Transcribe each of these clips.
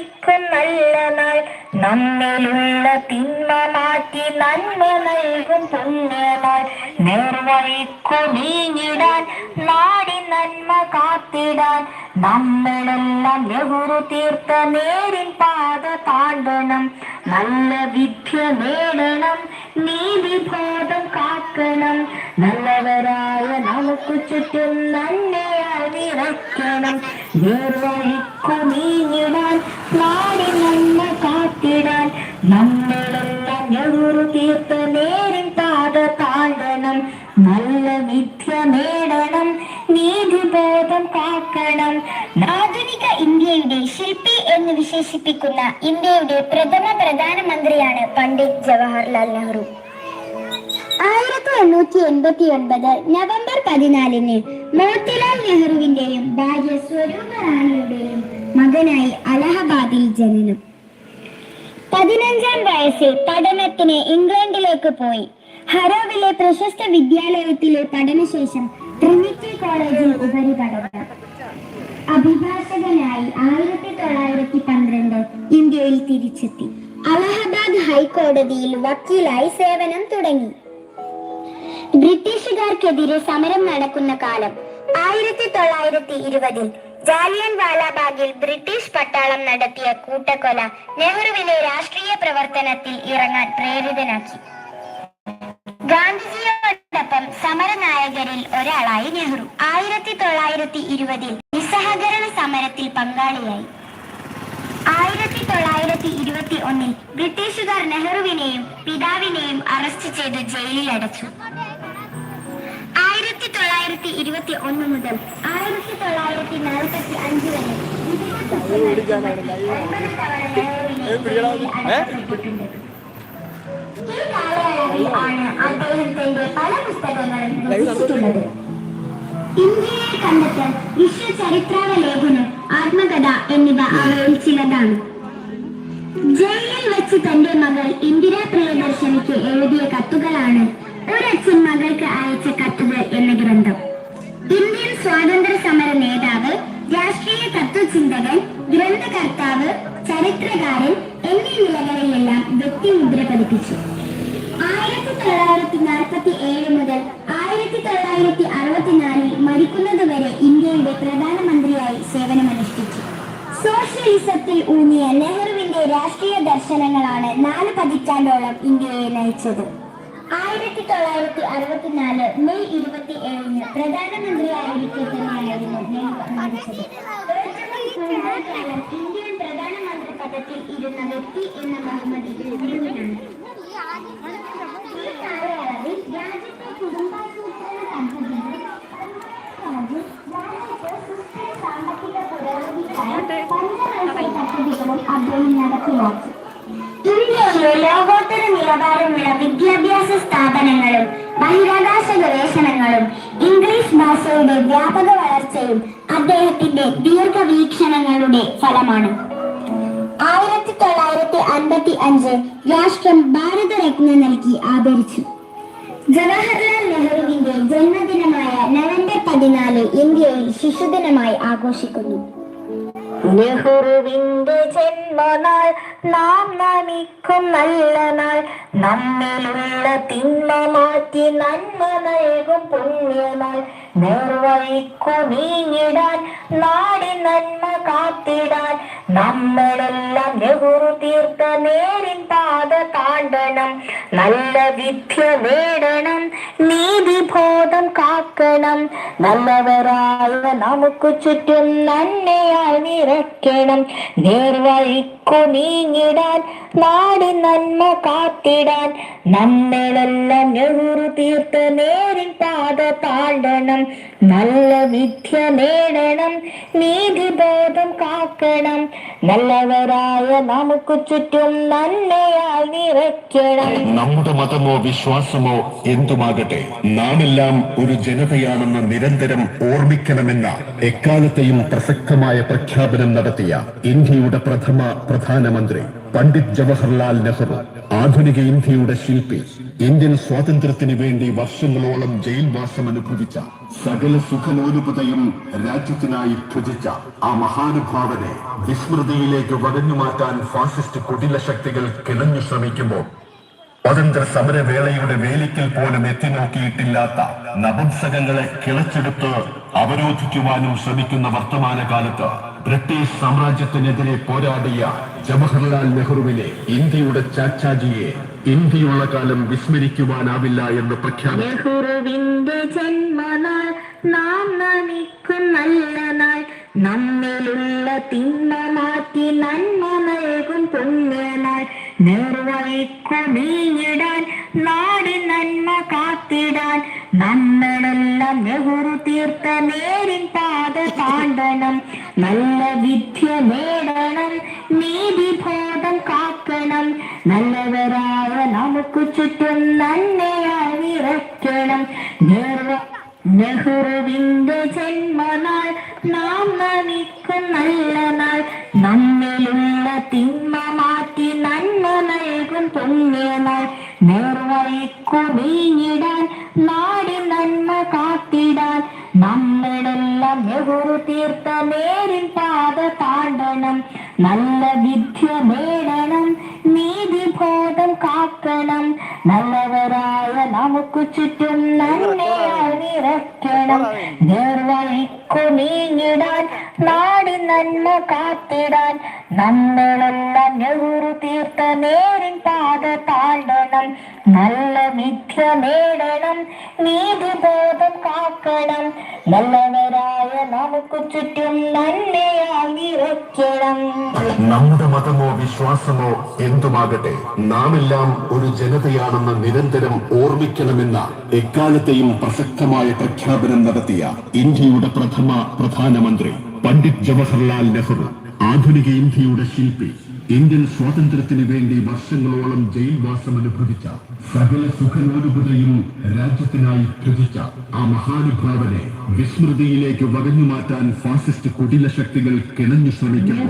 നമിക്കും നല്ല നാൾ നമ്മിലുള്ള തിന്മ മാറ്റി നന്മ നൽകും പുണ്യനാൾ നേർവഴിക്കു നീങ്ങിടാൻ നാടി നന്മ കാത്തിടാൻ. നമ്മളെല്ലാം നെഹുറു തീർത്ത നേരിൻ പാത താണ്ടണം. നല്ല വിദ്യ നേടണം നീതിബോധം കാക്കണം. നല്ലവരായ നമുക്ക് ചുറ്റും നന്നെ നിറയ്ക്കണം. നിർവഹിക്കു നീങ്ങിടാൻ നമ്മളെല്ലാം നല്ല വിദ്യ നേടണം. നീതിബോധം കാക്കണം. ആധുനിക ഇന്ത്യയുടെ ശില്പി എന്ന് വിശേഷിപ്പിക്കുന്ന ഇന്ത്യയുടെ പ്രഥമ പ്രധാനമന്ത്രിയാണ് പണ്ഡിറ്റ് ജവഹർലാൽ നെഹ്റു. ആയിരത്തി എണ്ണൂറ്റി എൺപത്തി ഒൻപത് നവംബർ പതിനാലിന് മോത്തിലാൽ നെഹ്റുവിന്റെയും ഭാര്യ സ്വരൂപ റാണിയുടെയും മകനായി അലഹബാദിൽ ജനനം. പതിനഞ്ചാം വയസ്സിൽ പഠനത്തിന് ഇംഗ്ലണ്ടിലേക്ക് പോയി. ഹരോവിലെ പ്രശസ്ത വിദ്യാലയത്തിലെ പഠനശേഷം ട്രിനിറ്റി കോളേജിൽ ഉപരിപഠനം. അഭിഭാഷകനായി ആയിരത്തി തൊള്ളായിരത്തി പന്ത്രണ്ട് ഇന്ത്യയിൽ തിരിച്ചെത്തി. അലഹബാദ് ഹൈക്കോടതിയിൽ വക്കീലായി സേവനം തുടങ്ങി. ബ്രിട്ടീഷുകാർക്കെതിരെ സമരം നടക്കുന്ന കാലം ആയിരത്തി തൊള്ളായിരത്തി ഇരുപതിൽ ജാലിയൻ വാലാബാഗിൽ ബ്രിട്ടീഷ് പട്ടാളം നടത്തിയ കൂട്ടക്കൊല നെഹ്റുവിനെ രാഷ്ട്രീയ പ്രവർത്തനത്തിൽ ഇറങ്ങാൻ പ്രേരിതനാക്കി. ഗാന്ധിജിയോടൊപ്പം സമരനായകരിൽ ഒരാളായി നെഹ്റു. ആയിരത്തി തൊള്ളായിരത്തി ഇരുപതിൽ നിസ്സഹകരണ സമരത്തിൽ പങ്കാളിയായി. ആയിരത്തി തൊള്ളായിരത്തി ഇരുപത്തി ഒന്നിൽ ബ്രിട്ടീഷുകാർ നെഹ്റുവിനെയും പിതാവിനെയും അറസ്റ്റ് ചെയ്ത് ആയിരത്തി തൊള്ളായിരത്തി ഇരുപത്തി ഒന്ന് മുതൽ ആയിരത്തി തൊള്ളായിരത്തി നാൽപ്പത്തി അഞ്ച് വരെ. ഈ കാലയളവിൽ ആണ് അദ്ദേഹത്തിന്റെ പല പുസ്തകങ്ങളും രചിച്ചിട്ടുള്ളത് ഇന്ത്യയെ കണ്ടെത്തൽ വിശ്വചരിത്രാവലേഖനം ആത്മകഥ എന്നിവ അവയിൽ ചിലതാണ്. ജയിലിൽ വെച്ച് തന്റെ മകൾ ഇന്ദിരാ പ്രിയദർശനിക്ക് എഴുതിയ കത്തുകളാണ് എന്നീ വ്യക്തിമുദ്ര പതിപ്പിച്ചു. ആയിരത്തി തൊള്ളായിരത്തി നാൽപ്പത്തി ഏഴ് മുതൽ ആയിരത്തി തൊള്ളായിരത്തി അറുപത്തിനാലിൽ മരിക്കുന്നതുവരെ ഇന്ത്യയുടെ പ്രധാനമന്ത്രിയായി സേവനമനുഷ്ഠിച്ചു. സോഷ്യലിസത്തിൽ ഊന്നിയ നെഹ്റുവിന്റെ രാഷ്ട്രീയ ദർശനങ്ങളാണ് നാല് പതിറ്റാണ്ടോളം ഇന്ത്യയെ നയിച്ചത്. ആയിരത്തി തൊള്ളായിരത്തി അറുപത്തിനാല് മെയ് ഇരുപത്തി ഏഴിന് പ്രധാനമന്ത്രിയായിരിക്കെ തന്നെയായിരുന്നു നെഹ്റു പ്രധാനമന്ത്രി പദത്തിൽ ഇരുന്ന വ്യക്തി എന്ന ബഹുമതി നെഹ്റുവിനാണ് ഈ കാലയളവിൽ രാജ്യത്തെ കുടുംബാസൂത്രണ പദ്ധതിയിൽ രാജ്യം രാജ്യത്ത് സുസ്ഥിര സാമ്പത്തിക പുരോഗതിക്കായി പഞ്ചവത്സര പദ്ധതികളും അദ്ദേഹം നടപ്പിലാക്കി. ഇന്ത്യയിലെ ലോകോത്തര നിലവാരമുള്ള വിദ്യാഭ്യാസ സ്ഥാപനങ്ങളും ബഹിരാകാശ ഗവേഷണങ്ങളും ഇംഗ്ലീഷ് ഭാഷയുടെ വ്യാപക വളർച്ചയും അദ്ദേഹത്തിന്റെ ദീർഘവീക്ഷണങ്ങളുടെ ഫലമാണ്. ആയിരത്തി തൊള്ളായിരത്തി അൻപത്തി അഞ്ച് രാഷ്ട്രം ഭാരതരത്ന നൽകി ആദരിച്ചു. ജവഹർലാൽ നെഹ്റുവിന്റെ ജന്മദിനമായ നവംബർ പതിനാല് ഇന്ത്യയിൽ ശിശുദിനമായി ആഘോഷിക്കുന്നു. നെഹ്റുവിന്റെ ജന്മനാൾ നാം നമിക്കും നല്ല നാൾ. നമ്മിലുള്ള തിന്മ മാറ്റി നന്മ നൽകും പുണ്യനാൾ. നിർവഹിക്കു നീങ്ങിടാൻ നാടി നന്മ കാത്തിടാൻ നമ്മളെല്ലാം നെഹ്റു തീർത്ത നേരിൻ പാത താണ്ടണം നല്ല വിദ്യ നേടണം നീതി നീതിബോധം കാക്കണം. നല്ലവരായ നമുക്ക് ചുറ്റും നന്മയാൽ നിറയ്ക്കണം. നേർവഴിക്കു നീങ്ങിടാൻ നാടി നന്മ കാത്തിടാൻ നമ്മളെല്ലാം നെഹ്റു തീർത്ത നേരിൻ പാത താണ്ടണം. നല്ല വിദ്യ നേടണം നീതിബോധം കാക്കണം. നല്ലവരായ നമുക്ക് ചുറ്റും നന്മയാൽ നിറയ്ക്കണം. നമ്മുടെ മതമോ വിശ്വാസമോ എന്തുമാകട്ടെ നാമെല്ലാം ഒരു ജനതയാണെന്ന് നിരന്തരം ഓർമ്മിക്കണമെന്ന എക്കാലത്തെയും പ്രസക്തമായ പ്രഖ്യാപനം നടത്തിയ ഇന്ത്യയുടെ പ്രഥമ പ്രധാനമന്ത്രി പണ്ഡിറ്റ് ജവഹർലാൽ നെഹ്റു ആധുനിക ഇന്ത്യയുടെ ശില്പി ഇന്ത്യൻ സ്വാതന്ത്ര്യത്തിന് വേണ്ടി വർഷങ്ങളോളം ജയിൽവാസം അനുഭവിച്ച സകല സുഖലോലുപതയും രാജ്യത്തിനായി ഭുജിച്ച ആ മഹാനുഭാവനെ വിസ്മൃതിയിലേക്ക് വകഞ്ഞു മാറ്റാൻ ഫാസിസ്റ്റ് കുടില ശക്തികൾ കിണഞ്ഞു ശ്രമിക്കുമ്പോൾ സ്വതന്ത്ര സമരവേളയുടെ വേലിക്കൽ പോലും എത്തിനോക്കിയിട്ടില്ലാത്ത നപുംസകങ്ങളെ കിളച്ചെടുത്ത് അവരോധിക്കുവാനും ശ്രമിക്കുന്ന വർത്തമാനകാലത്ത് ബ്രിട്ടീഷ് സാമ്രാജ്യത്തിനെതിരെ പോരാടിയ ജവഹർലാൽ നെഹ്റുവിനെ ഇന്ത്യയുടെ ചാച്ചാജിയെ ഇന്ത്യയുള്ള കാലം വിസ്മരിക്കുവാനാവില്ല എന്ന് പ്രഖ്യാപിച്ചു നെഹ്റുവിന്റെ ജന്മനാൾ നാം നമിക്കും നല്ല നാൾ. നമ്മിലുള്ള തിന്മ മാറ്റി നന്മ നൽകും പുണ്യനാൾ നിർവഹിക്കുമീയിടാൻ നാട് നന്മ കാത്തിടാൻ. നമ്മളെല്ലാം നെഹ്റു തീർത്ത നേരിൻ പാത താണ്ടണം നല്ല വിദ്യ നേടണം നെഹ്റുവിന്റെ ജന്മനാൾ നാം നമിക്കും നല്ല നാൾ. നമ്മിലുള്ള തിന്മ മാറ്റി നന്മ നൽകും പുണ്യനാൾ നിർവഹിക്കുമീയിടാൻ നാടി നന്മ കാത്തിടാൻ. നമ്മളെല്ലാം നെഹ്റു തീർത്ത നേരിൻ പാത താണ്ടണം. നല്ല വിദ്യ നേടണം നീതിബോധം കാക്കണം. നല്ലവരായ നമുക്ക് ചുറ്റും നന്മയായി നിറയ്ക്കണം. നിർവഹിക്കു നീങ്ങിടാൻ നാടി നന്മ കാത്തിടാൻ. നമ്മളെല്ലാം നെഹ്റു തീർത്ത നേരിൻ പാത താണ്ടണം നല്ല വിദ്യ നേടണം. നീതിബോധം കാക്കണം നല്ലവരായ നമുക്ക് ചുറ്റും നന്മയാകിറക്കണം നമ്മുടെ മതമോ വിശ്വാസമോ എന്തുമാകട്ടെ നാമെല്ലാം ഒരു ജനതയാണെന്ന് നിരന്തരം ഓർമ്മിക്കണമെന്ന എക്കാലത്തെയും പ്രസക്തമായ പ്രഖ്യാപനം നടത്തിയ ഇന്ത്യയുടെ പ്രഥമ പ്രധാനമന്ത്രി പണ്ഡിറ്റ് ജവഹർലാൽ നെഹ്റു ആധുനിക ഇന്ത്യയുടെ ശില്പി ഇന്ത്യൻ സ്വാതന്ത്ര്യത്തിന് വേണ്ടി വർഷങ്ങളോളം ജയിൽവാസം അനുഭവിച്ച സകല സുഖലോലുപതയും രാജ്യത്തിനായി ത്യജിച്ച ആ മഹാനുഭാവനെ വിസ്മൃതിയിലേക്ക് വകഞ്ഞു മാറ്റാൻ ഫാസിസ്റ്റ് കുടില ശക്തികൾ കിണഞ്ഞു ശ്രമിക്കുന്നു.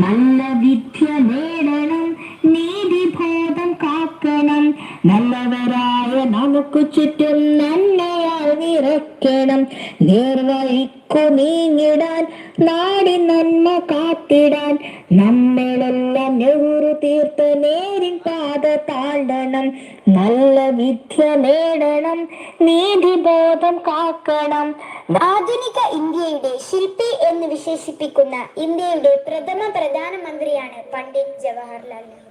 നല്ല വിദ്യ നേടണം നീതിബോധം കാക്കണം. നല്ലവരായ നമുക്ക് ചുറ്റും നന്മയായി നിറയ്ക്കണം നിർവഹിക്കു പാത താണ്ടണം നല്ല വിദ്യ നേടണം നീതിബോധം കാക്കണം. ആധുനിക ഇന്ത്യയുടെ ശില്പി എന്ന് വിശേഷിപ്പിക്കുന്ന ഇന്ത്യയുടെ പ്രഥമ പ്രധാനമന്ത്രിയാണ് പണ്ഡിറ്റ് ജവഹർലാൽ നെഹ്റു.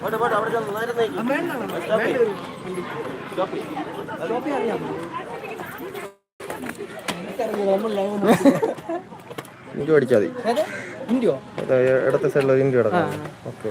പോട്ടെ പോട്ടെ അവിടെ ചെന്ന് നേരെ സ്റ്റോപ്പ് ചെയ്യാം. ഇഞ്ചി അടിച്ചാൽ മതി. ഇടത്തെ സൈഡിൽ ഇഞ്ചി കിടക്കാം ഓക്കെ